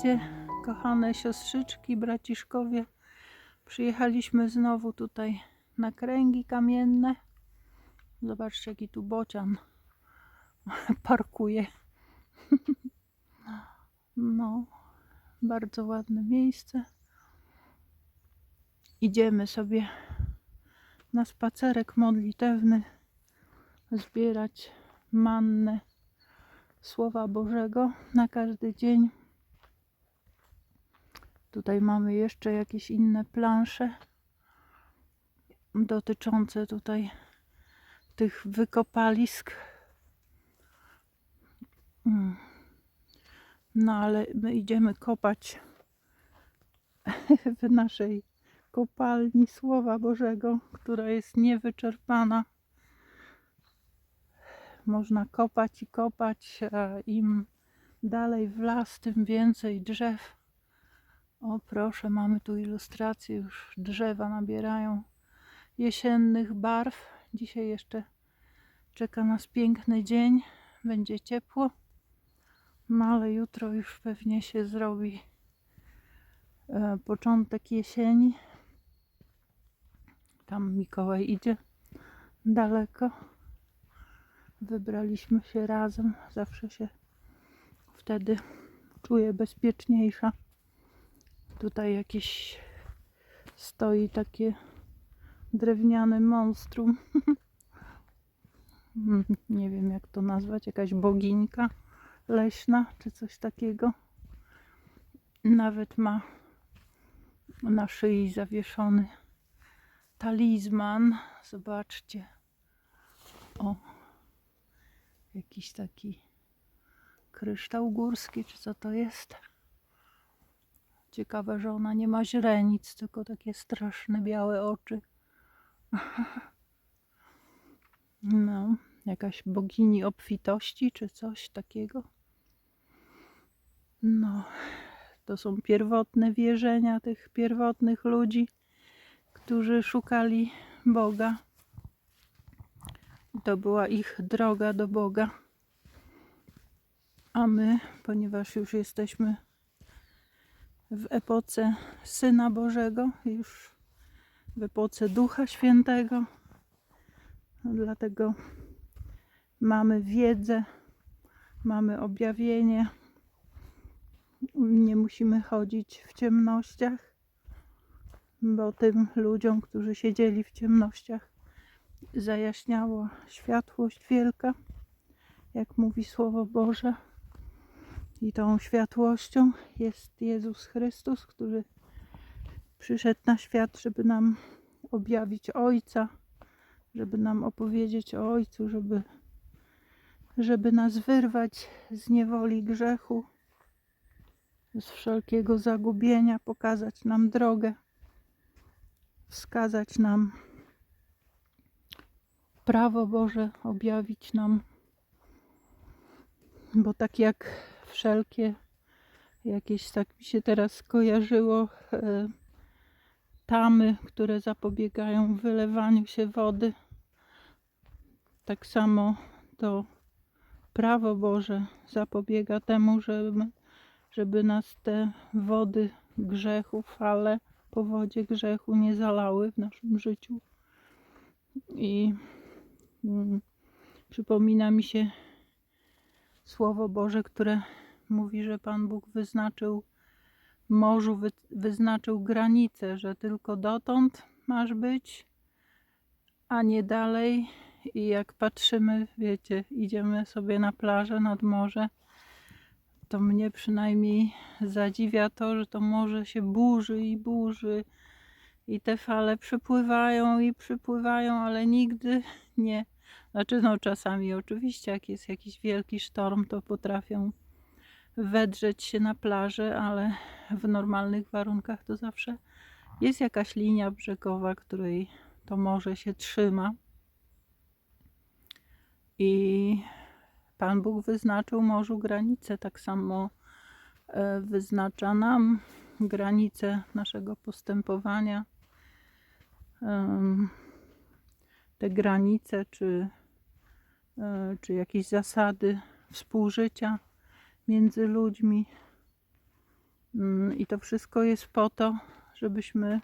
Witajcie, kochane siostrzyczki, braciszkowie. Przyjechaliśmy znowu tutaj na kręgi kamienne. Zobaczcie, jaki tu bocian parkuje. No, bardzo ładne miejsce. Idziemy sobie na spacerek modlitewny zbierać mannę Słowa Bożego na każdy dzień. Tutaj mamy jeszcze jakieś inne plansze dotyczące tutaj tych wykopalisk. Mm. No ale my idziemy kopać w naszej kopalni Słowa Bożego, która jest niewyczerpana można kopać i kopać, a im dalej w las, tym więcej drzew. O proszę, mamy tu ilustrację, już drzewa nabierają jesiennych barw. Dzisiaj jeszcze czeka nas piękny dzień, będzie ciepło, no ale jutro już pewnie się zrobi e, początek jesieni. Tam Mikołaj idzie daleko wybraliśmy się razem. Zawsze się wtedy czuję bezpieczniejsza. Tutaj jakieś stoi takie drewniane monstrum. Nie wiem jak to nazwać, jakaś boginka leśna czy coś takiego. Nawet ma na szyi zawieszony talizman. Zobaczcie. O, jakiś taki kryształ górski, czy co to jest. Ciekawe, że ona nie ma źrenic, tylko takie straszne białe oczy. No, jakaś bogini obfitości, czy coś takiego. No, to są pierwotne wierzenia tych pierwotnych ludzi, którzy szukali Boga. To była ich droga do Boga. A my, ponieważ już jesteśmy w epoce Syna Bożego, już w epoce Ducha Świętego, dlatego mamy wiedzę, mamy objawienie. Nie musimy chodzić w ciemnościach, bo tym ludziom, którzy siedzieli w ciemnościach, zajaśniała światłość wielka, jak mówi Słowo Boże. I tą światłością jest Jezus Chrystus, który przyszedł na świat, żeby nam objawić Ojca, żeby nam opowiedzieć o Ojcu, żeby, żeby nas wyrwać z niewoli grzechu, z wszelkiego zagubienia, pokazać nam drogę, wskazać nam prawo Boże objawić nam, bo tak jak wszelkie jakieś, tak mi się teraz skojarzyło, e, tamy, które zapobiegają wylewaniu się wody, tak samo to prawo Boże zapobiega temu, żeby, żeby nas te wody grzechu, fale po wodzie grzechu nie zalały w naszym życiu. I Mm, przypomina mi się Słowo Boże, które mówi, że Pan Bóg wyznaczył morzu, wy, wyznaczył granice, że tylko dotąd masz być, a nie dalej. I jak patrzymy, wiecie, idziemy sobie na plażę nad morze, to mnie przynajmniej zadziwia to, że to morze się burzy i burzy i te fale przypływają i przypływają, ale nigdy nie. Znaczy, no czasami oczywiście, jak jest jakiś wielki sztorm, to potrafią wedrzeć się na plaży, ale w normalnych warunkach to zawsze jest jakaś linia brzegowa, której to morze się trzyma. I Pan Bóg wyznaczył morzu granice, tak samo e, wyznacza nam granice naszego postępowania te granice, czy, e, czy jakieś zasady współżycia między ludźmi. Mm, I to wszystko jest po to, żebyśmy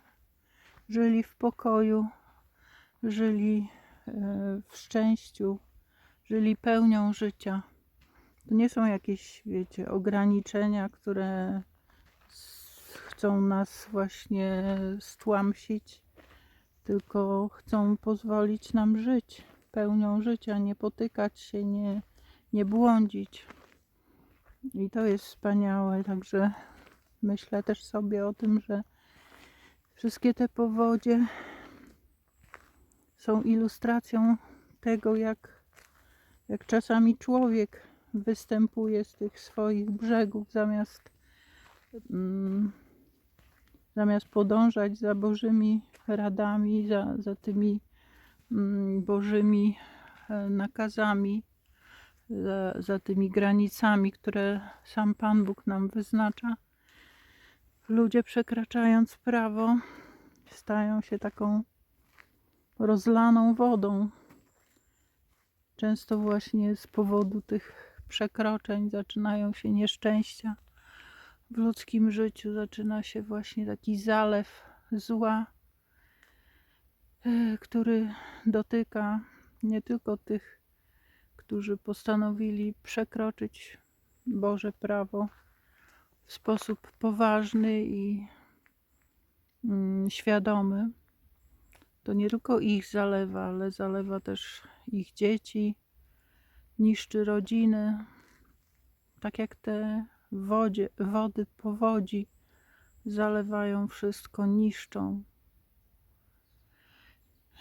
żyli w pokoju, żyli e, w szczęściu, żyli pełnią życia. To nie są jakieś, wiecie, ograniczenia, które chcą nas właśnie stłamsić, tylko chcą pozwolić nam żyć pełnią życia, nie potykać się, nie, nie błądzić. I to jest wspaniałe, także myślę też sobie o tym, że wszystkie te powodzie są ilustracją tego, jak, jak czasami człowiek występuje z tych swoich brzegów zamiast, mm, zamiast podążać za Bożymi radami, za, za tymi mm, Bożymi e, nakazami, za, za tymi granicami, które sam Pan Bóg nam wyznacza. Ludzie przekraczając prawo stają się taką rozlaną wodą. Często właśnie z powodu tych przekroczeń zaczynają się nieszczęścia w ludzkim życiu, zaczyna się właśnie taki zalew zła, e, który dotyka nie tylko tych, którzy postanowili przekroczyć Boże prawo w sposób poważny i mm, świadomy, to nie tylko ich zalewa, ale zalewa też ich dzieci, niszczy rodziny, tak jak te wodzie, wody powodzi zalewają wszystko, niszczą.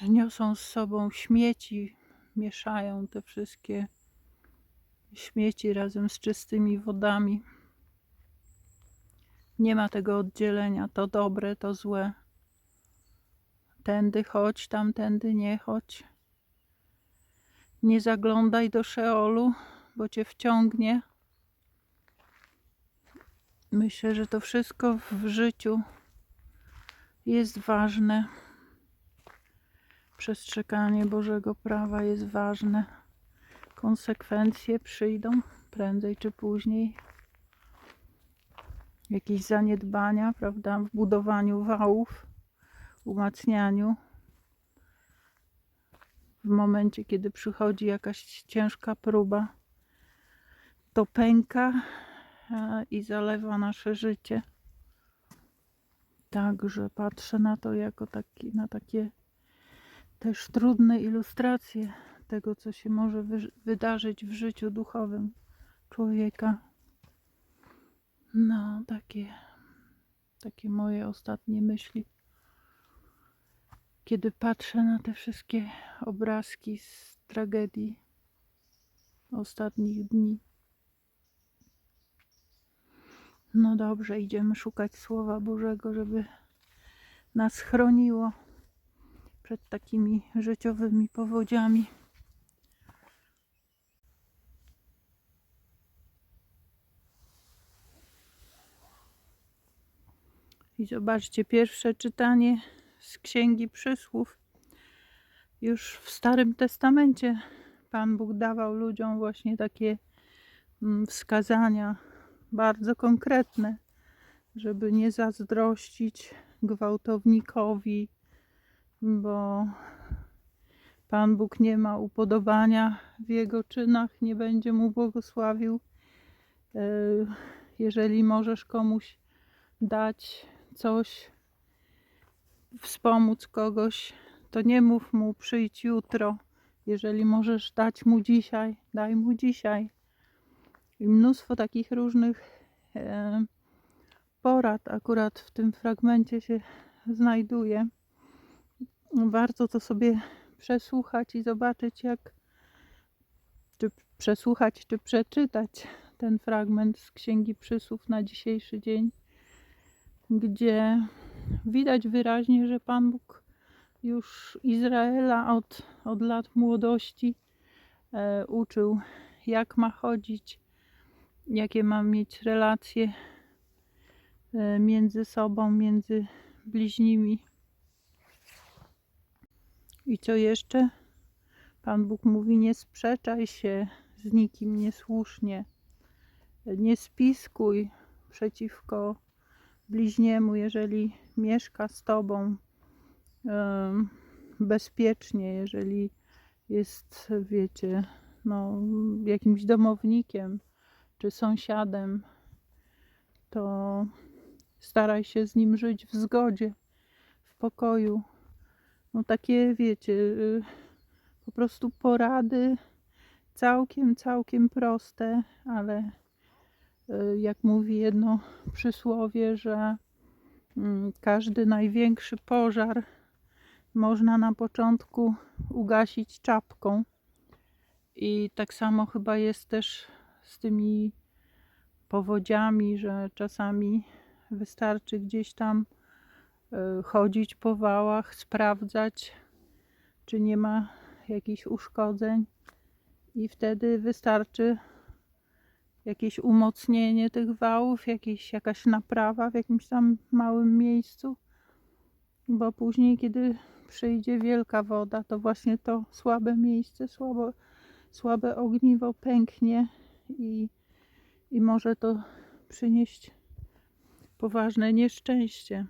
Niosą z sobą śmieci, mieszają te wszystkie śmieci razem z czystymi wodami. Nie ma tego oddzielenia, to dobre, to złe. Tędy chodź, tamtędy nie chodź. Nie zaglądaj do Szeolu, bo cię wciągnie. Myślę, że to wszystko w życiu jest ważne. Przestrzeganie Bożego prawa jest ważne. Konsekwencje przyjdą prędzej czy później. Jakieś zaniedbania, prawda, w budowaniu wałów, umacnianiu. W momencie, kiedy przychodzi jakaś ciężka próba, to pęka e, i zalewa nasze życie. Także patrzę na to jako taki, na takie też trudne ilustracje tego, co się może wy- wydarzyć w życiu duchowym człowieka. No, takie, takie moje ostatnie myśli. Kiedy patrzę na te wszystkie obrazki z tragedii ostatnich dni. No dobrze, idziemy szukać Słowa Bożego, żeby nas chroniło przed takimi życiowymi powodziami. I zobaczcie, pierwsze czytanie z Księgi Przysłów. Już w Starym Testamencie Pan Bóg dawał ludziom właśnie takie mm, wskazania bardzo konkretne, żeby nie zazdrościć gwałtownikowi, bo Pan Bóg nie ma upodobania w jego czynach, nie będzie mu błogosławił. E, Jeżeli możesz komuś dać coś, wspomóc kogoś, to nie mów mu przyjdź jutro. Jeżeli możesz dać mu dzisiaj, daj mu dzisiaj. I mnóstwo takich różnych e, porad akurat w tym fragmencie się znajduje. Warto to sobie przesłuchać i zobaczyć, jak czy przesłuchać, czy przeczytać ten fragment z Księgi Przysłów na dzisiejszy dzień, gdzie widać wyraźnie, że Pan Bóg już Izraela od, od lat młodości e, uczył, jak ma chodzić, jakie ma mieć relacje e, między sobą, między bliźnimi. I co jeszcze? Pan Bóg mówi: Nie sprzeczaj się z nikim niesłusznie, nie spiskuj przeciwko bliźniemu, jeżeli mieszka z tobą bezpiecznie, jeżeli jest, wiecie, no, jakimś domownikiem czy sąsiadem, to staraj się z nim żyć w zgodzie, w pokoju. No takie, wiecie, y, po prostu porady całkiem, całkiem proste, ale y, jak mówi jedno przysłowie, że mm, każdy największy pożar można na początku ugasić czapką. I tak samo chyba jest też z tymi powodziami, że czasami wystarczy gdzieś tam chodzić po wałach, sprawdzać, czy nie ma jakichś uszkodzeń, i wtedy wystarczy jakieś umocnienie tych wałów, jakieś, jakaś naprawa w jakimś tam małym miejscu, bo później, kiedy przyjdzie wielka woda, to właśnie to słabe miejsce, słabo, słabe ogniwo pęknie i, i może to przynieść poważne nieszczęście.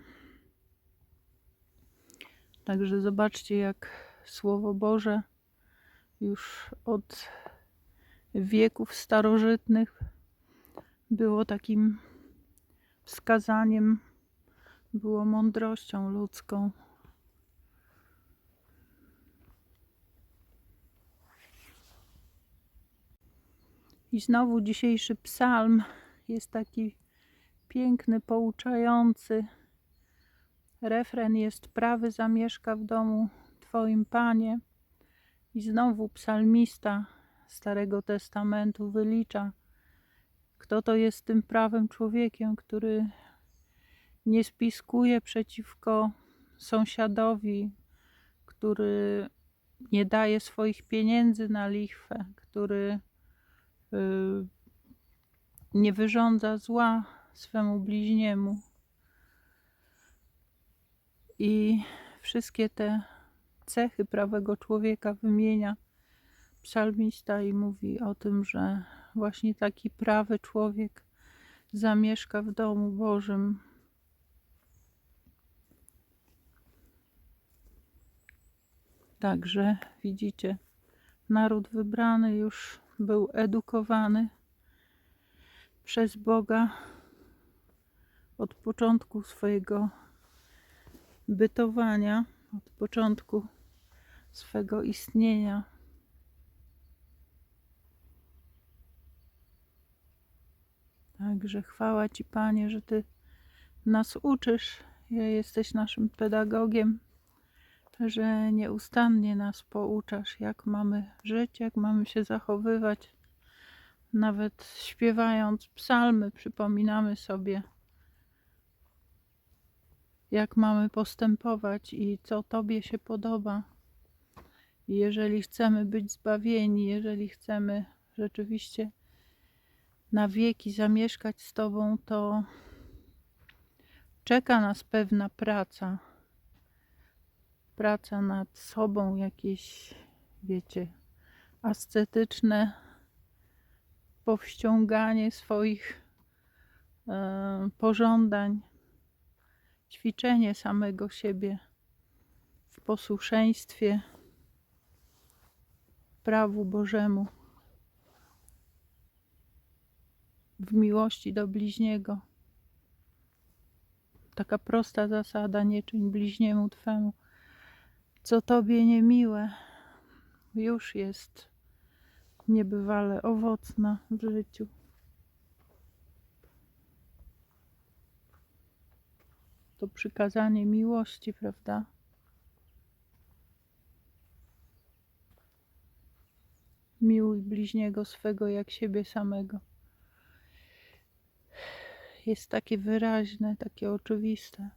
Także zobaczcie, jak Słowo Boże już od wieków starożytnych było takim wskazaniem, było mądrością ludzką. I znowu dzisiejszy psalm jest taki piękny, pouczający. Refren jest prawy zamieszka w domu Twoim Panie. I znowu psalmista Starego Testamentu wylicza, kto to jest tym prawym człowiekiem, który nie spiskuje przeciwko sąsiadowi, który nie daje swoich pieniędzy na lichwę, który y, nie wyrządza zła swemu bliźniemu. I wszystkie te cechy prawego człowieka wymienia psalmista i mówi o tym, że właśnie taki prawy człowiek zamieszka w domu Bożym. Także widzicie, naród wybrany już był edukowany przez Boga od początku swojego bytowania, od początku swego istnienia. Także chwała Ci, Panie, że Ty nas uczysz. Jesteś naszym pedagogiem, że nieustannie nas pouczasz, jak mamy żyć, jak mamy się zachowywać. Nawet śpiewając psalmy, przypominamy sobie, jak mamy postępować i co Tobie się podoba. Jeżeli chcemy być zbawieni, jeżeli chcemy rzeczywiście na wieki zamieszkać z Tobą, to czeka nas pewna praca. Praca nad sobą, jakieś, wiecie, ascetyczne powściąganie swoich e, pożądań, ćwiczenie samego siebie w posłuszeństwie prawu Bożemu, w miłości do bliźniego. Taka prosta zasada, nie czyń bliźniemu Twemu, co Tobie niemiłe, już jest niebywale owocna w życiu. To przykazanie miłości, prawda? Miłuj bliźniego swego jak siebie samego. Jest takie wyraźne, takie oczywiste.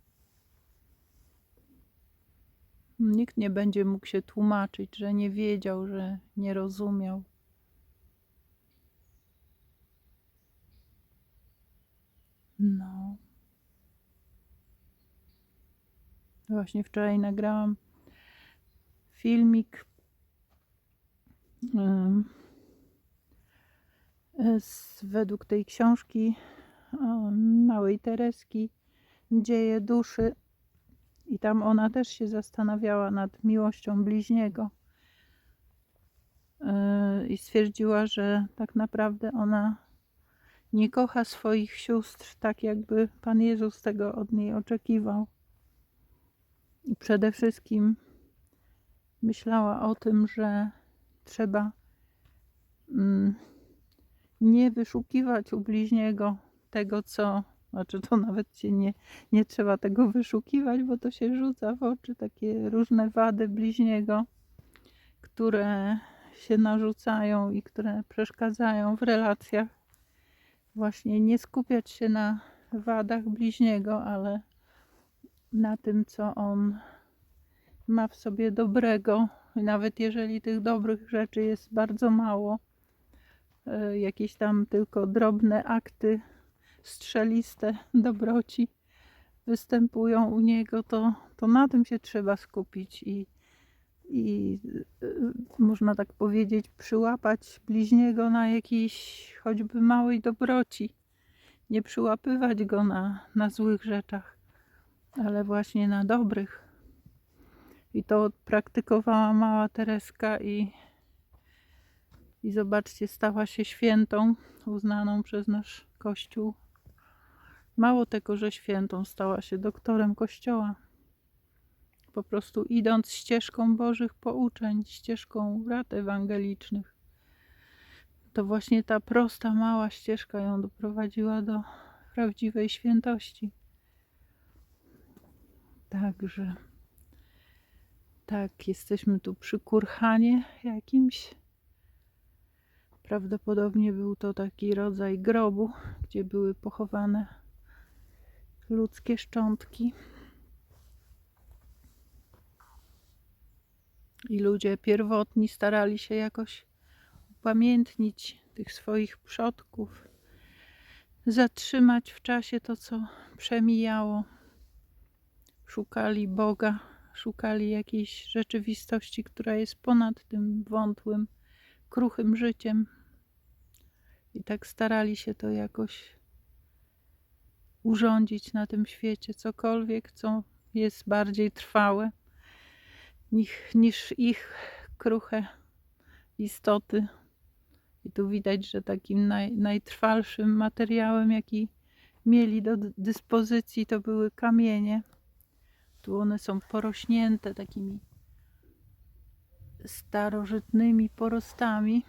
Nikt nie będzie mógł się tłumaczyć, że nie wiedział, że nie rozumiał. No. Właśnie wczoraj nagrałam filmik z, według tej książki małej Tereski dzieje duszy. I tam ona też się zastanawiała nad miłością bliźniego. Yy, I stwierdziła, że tak naprawdę ona nie kocha swoich sióstr tak, jakby Pan Jezus tego od niej oczekiwał. I przede wszystkim myślała o tym, że trzeba mm, nie wyszukiwać u bliźniego tego, co, znaczy to nawet się nie, nie trzeba tego wyszukiwać, bo to się rzuca w oczy, takie różne wady bliźniego, które się narzucają i które przeszkadzają w relacjach. Właśnie nie skupiać się na wadach bliźniego, ale na tym, co on ma w sobie dobrego. Nawet jeżeli tych dobrych rzeczy jest bardzo mało, e, jakieś tam tylko drobne akty strzeliste dobroci występują u niego, to, to na tym się trzeba skupić i, i y, można tak powiedzieć, przyłapać bliźniego na jakiejś choćby małej dobroci. Nie przyłapywać go na, na złych rzeczach, ale właśnie na dobrych. I to praktykowała mała Tereska i, i zobaczcie, stała się świętą, uznaną przez nasz Kościół. Mało tego, że świętą, stała się doktorem Kościoła po prostu idąc ścieżką Bożych pouczeń, ścieżką rad ewangelicznych. To właśnie ta prosta, mała ścieżka ją doprowadziła do prawdziwej świętości. Także tak, jesteśmy tu przy kurhanie jakimś. Prawdopodobnie był to taki rodzaj grobu, gdzie były pochowane ludzkie szczątki. I ludzie pierwotni starali się jakoś upamiętnić tych swoich przodków, zatrzymać w czasie to, co przemijało. Szukali Boga, szukali jakiejś rzeczywistości, która jest ponad tym wątłym, kruchym życiem. I tak starali się to jakoś urządzić na tym świecie, cokolwiek, co jest bardziej trwałe niż, ich kruche istoty. I tu widać, że takim naj, najtrwalszym materiałem, jaki mieli do dyspozycji, to były kamienie. Tu one są porośnięte takimi starożytnymi porostami.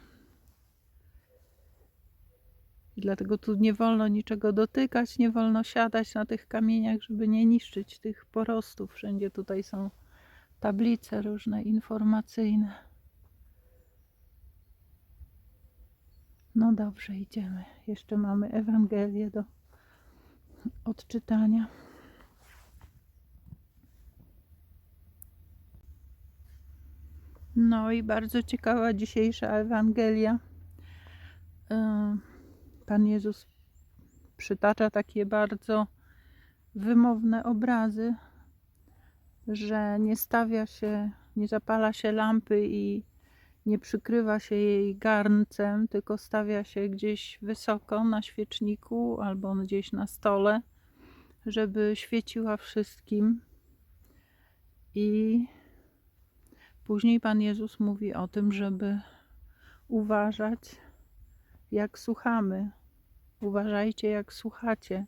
I dlatego tu nie wolno niczego dotykać, nie wolno siadać na tych kamieniach, żeby nie niszczyć tych porostów. Wszędzie tutaj są tablice różne informacyjne. No dobrze, idziemy. Jeszcze mamy Ewangelię do odczytania. No i bardzo ciekawa dzisiejsza Ewangelia. E, Pan Jezus przytacza takie bardzo wymowne obrazy że nie stawia się, nie zapala się lampy i nie przykrywa się jej garncem, tylko stawia się gdzieś wysoko na świeczniku albo gdzieś na stole, żeby świeciła wszystkim. I później Pan Jezus mówi o tym, żeby uważać, jak słuchamy. Uważajcie, jak słuchacie.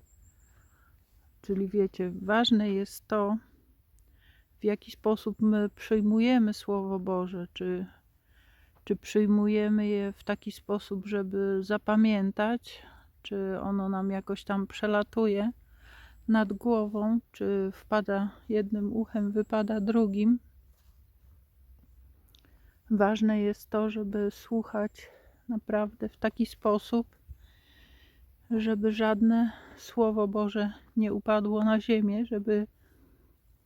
Czyli wiecie, ważne jest to, w jaki sposób my przyjmujemy Słowo Boże, czy, czy przyjmujemy je w taki sposób, żeby zapamiętać, czy ono nam jakoś tam przelatuje nad głową, czy wpada jednym uchem, wypada drugim. Ważne jest to, żeby słuchać naprawdę w taki sposób, żeby żadne Słowo Boże nie upadło na ziemię, żeby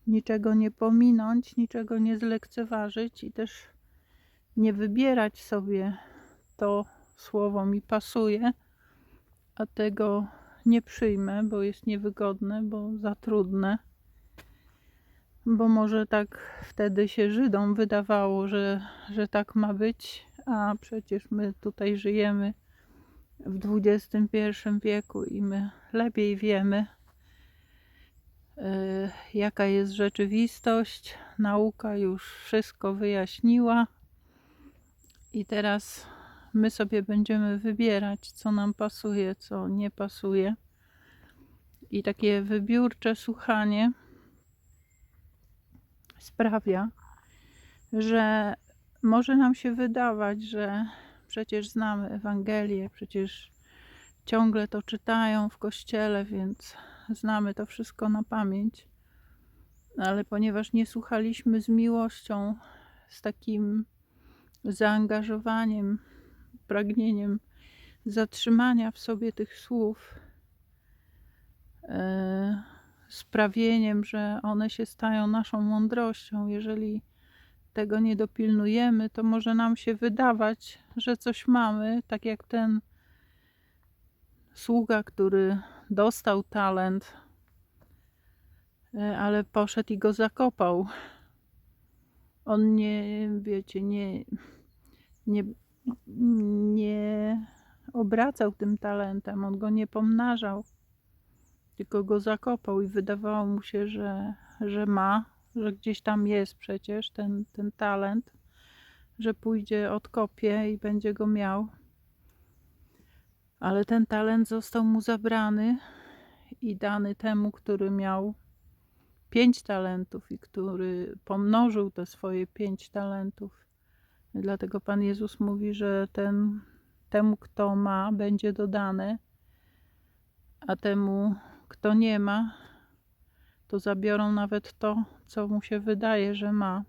niczego nie pominąć, niczego nie zlekceważyć i też nie wybierać sobie to słowo mi pasuje, a tego nie przyjmę, bo jest niewygodne, bo za trudne. Bo może tak wtedy się Żydom wydawało, że, że tak ma być, a przecież my tutaj żyjemy w XXI wieku i my lepiej wiemy, y, jaka jest rzeczywistość. Nauka już wszystko wyjaśniła. I teraz my sobie będziemy wybierać, co nam pasuje, co nie pasuje. I takie wybiórcze słuchanie sprawia, że może nam się wydawać, że przecież znamy Ewangelię, przecież ciągle to czytają w kościele, więc znamy to wszystko na pamięć. Ale ponieważ nie słuchaliśmy z miłością, z takim zaangażowaniem, pragnieniem zatrzymania w sobie tych słów, e, sprawieniem, że one się stają naszą mądrością. Jeżeli tego nie dopilnujemy, to może nam się wydawać, że coś mamy, tak jak ten sługa, który dostał talent, e, ale poszedł i go zakopał. On nie, wiecie, nie, nie, nie obracał tym talentem, on go nie pomnażał, tylko go zakopał i wydawało mu się, że, że ma, że gdzieś tam jest przecież ten, ten talent, że pójdzie, odkopie i będzie go miał. Ale ten talent został mu zabrany i dany temu, który miał pięć talentów i który pomnożył te swoje pięć talentów. Dlatego Pan Jezus mówi, że ten, temu, kto ma, będzie dodane, a temu, kto nie ma, to zabiorą nawet to, co mu się wydaje, że ma.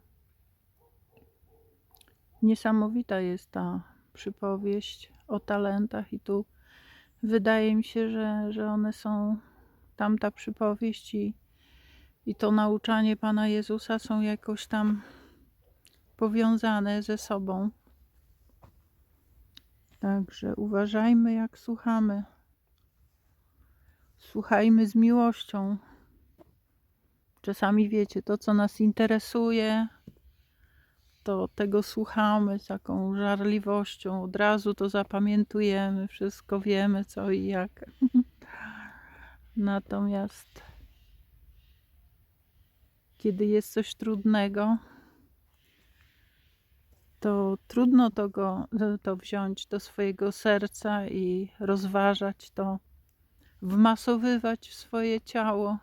Niesamowita jest ta przypowieść o talentach, i tu wydaje mi się, że, że one są, tamta przypowieść i, i to nauczanie Pana Jezusa są jakoś tam powiązane ze sobą. Także uważajmy, jak słuchamy. Słuchajmy z miłością. Czasami wiecie, to co nas interesuje, to tego słuchamy z taką żarliwością, od razu to zapamiętujemy, wszystko wiemy co i jak. Natomiast kiedy jest coś trudnego, to trudno to, go, to wziąć do swojego serca i rozważać to, wmasowywać w swoje ciało,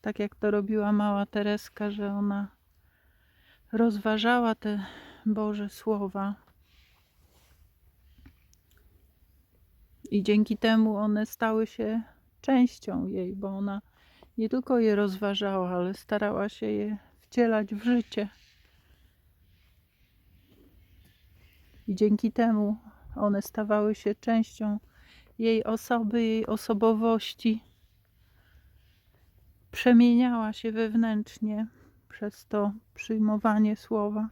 tak jak to robiła mała Tereska, że ona rozważała te Boże Słowa. I dzięki temu one stały się częścią jej, bo ona nie tylko je rozważała, ale starała się je wcielać w życie. I dzięki temu one stawały się częścią jej osoby, jej osobowości. Przemieniała się wewnętrznie przez to przyjmowanie słowa.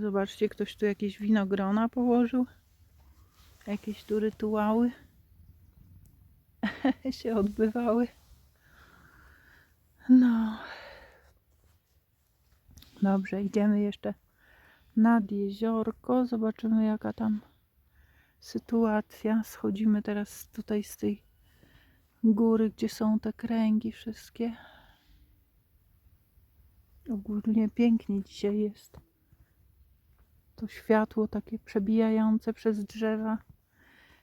Zobaczcie, ktoś tu jakieś winogrona położył. Jakieś tu rytuały się odbywały. No. Dobrze, idziemy jeszcze nad jeziorko. Zobaczymy, jaka tam sytuacja. Schodzimy teraz tutaj z tej góry, gdzie są te kręgi wszystkie. Ogólnie pięknie dzisiaj jest. To światło takie przebijające przez drzewa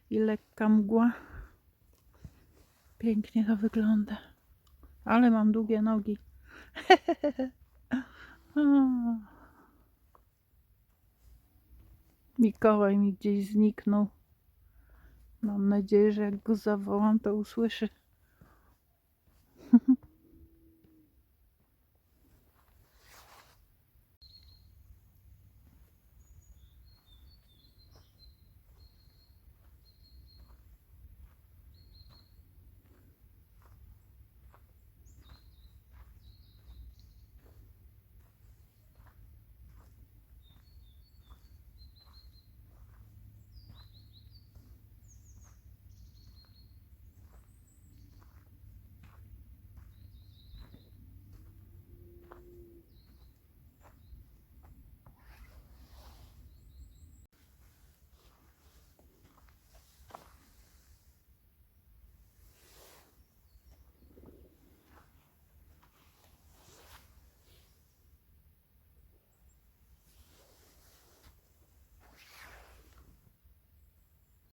i lekka mgła. Pięknie to wygląda. Ale mam długie nogi. Mikołaj mi gdzieś zniknął. Mam nadzieję, że jak go zawołam, to usłyszy.